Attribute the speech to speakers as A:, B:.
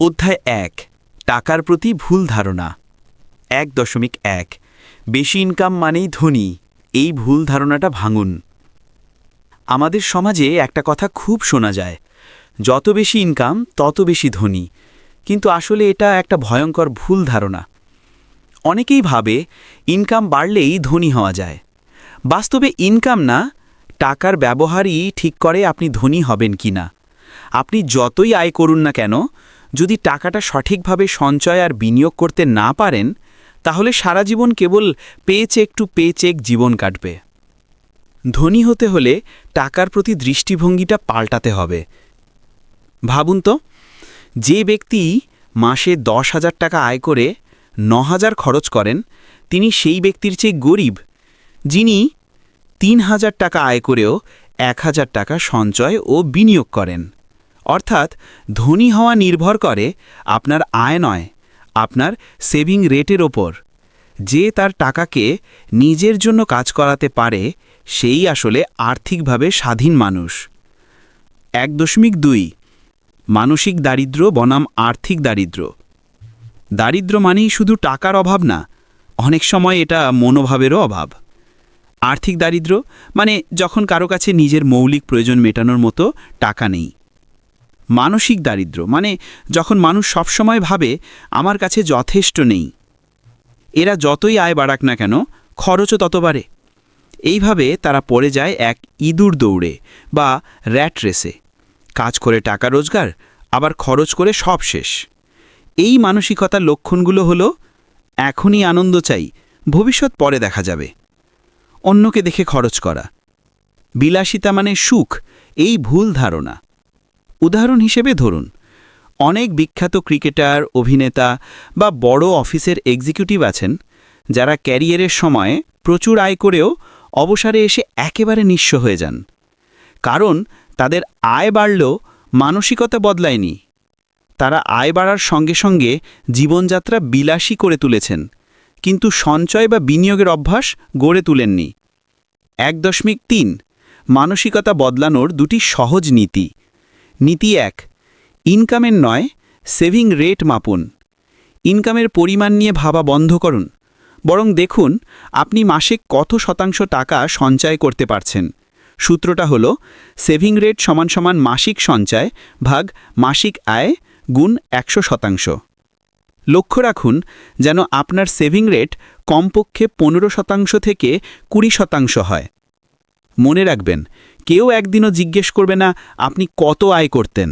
A: অধ্যায় এক, টাকার প্রতি ভুল ধারণা। এক দশমিক এক, বেশি ইনকাম মানেই ধনী, এই ভুল ধারণাটা ভাঙুন। আমাদের সমাজে একটা কথা খুব শোনা যায়, যত বেশি ইনকাম তত বেশি ধনী, কিন্তু আসলে এটা একটা ভয়ঙ্কর ভুল ধারণা। অনেকেই ভাবে ইনকাম বাড়লেই ধনী হওয়া যায়। বাস্তবে ইনকাম না, টাকার ব্যবহারই ঠিক করে আপনি ধনী হবেন কি না আপনি যতই আয় করুন না কেন যদি টাকাটা সঠিকভাবে সঞ্চয় আর বিনিয়োগ করতে না পারেন, তাহলে সারা জীবন কেবল pay check to pay check জীবন কাটবে। ধনী হতে হলে টাকার প্রতি দৃষ্টিভঙ্গিটা পাল্টাতে হবে। ভাবুন তো, যে ব্যক্তি মাসে দশ হাজার টাকা আয় করে ন হাজার খরচ করেন, তিনি সেই ব্যক্তির চেয়ে গরিব, যিনি তিন হাজার টাকা আয় করেও এক হাজার টাকা সঞ্চয় ও বিনিয়োগ করেন। অর্থাৎ ধনী হওয়া নির্ভর করে আপনার আয় নয়, আপনার সেভিং রেটের ওপর। যে তার টাকাকে নিজের জন্য কাজ করাতে পারে, সেই আসলে আর্থিকভাবে স্বাধীন মানুষ। এক দশমিক দুই, মানসিক দারিদ্র্য বনাম আর্থিক দারিদ্র। দারিদ্র্য মানেই শুধু টাকার অভাব না, অনেক সময় এটা মনোভাবেরও অভাব। আর্থিক দারিদ্র্য মানে যখন কারও কাছে নিজের মৌলিক প্রয়োজন মেটানোর মতো টাকা নেই। মানসিক দারিদ্র্য মানে যখন মানুষ সবসময় ভাবে, আমার কাছে যথেষ্ট নেই। এরা যতই আয় বাড়াক না কেন, খরচও তত বাড়ে। এইভাবে তারা পড়ে যায় এক ইঁদুর দৌড়ে বা র্যাট রেসে। কাজ করে টাকা রোজগার, আবার খরচ করে সব শেষ। এই মানসিকতার লক্ষণগুলো হলো, এখনই আনন্দ চাই, ভবিষ্যৎ পরে দেখা যাবে। অন্যকে দেখে খরচ করা। বিলাসিতা মানে সুখ, এই ভুল ধারণা। উদাহরণ হিসেবে ধরুন, অনেক বিখ্যাত ক্রিকেটার, অভিনেতা বা বড় অফিসের এক্সিকিউটিভ আছেন, যারা ক্যারিয়ারের সময় প্রচুর আয় করেও অবসরে এসে একেবারে নিঃস্ব হয়ে যান। কারণ তাদের আয় বাড়লেও মানসিকতা বদলায়নি। তারা আয় বাড়ার সঙ্গে সঙ্গে জীবনযাত্রা বিলাসী করে তুলেছেন, কিন্তু সঞ্চয় বা বিনিয়োগের অভ্যাস গড়ে তুলেননি। এক দশমিক তিন, মানসিকতা বদলানোর দুটি সহজ নীতি। নীতি এক, ইনকামের নয়, সেভিং রেট মাপুন। ইনকামের পরিমাণ নিয়ে ভাবা বন্ধ করুন। বরং দেখুন, আপনি মাসে কত শতাংশ টাকা সঞ্চয় করতে পারছেন। সূত্রটা হল, সেভিং রেট সমান সমান মাসিক সঞ্চয় ভাগ মাসিক আয় গুণ একশো শতাংশ। লক্ষ্য রাখুন, যেন আপনার সেভিং রেট কমপক্ষে পনেরো শতাংশ থেকে কুড়ি শতাংশ হয়। মনে রাখবেন কেউ একদিনও জিজ্ঞেস করবে না আপনি কত আয় করতেন।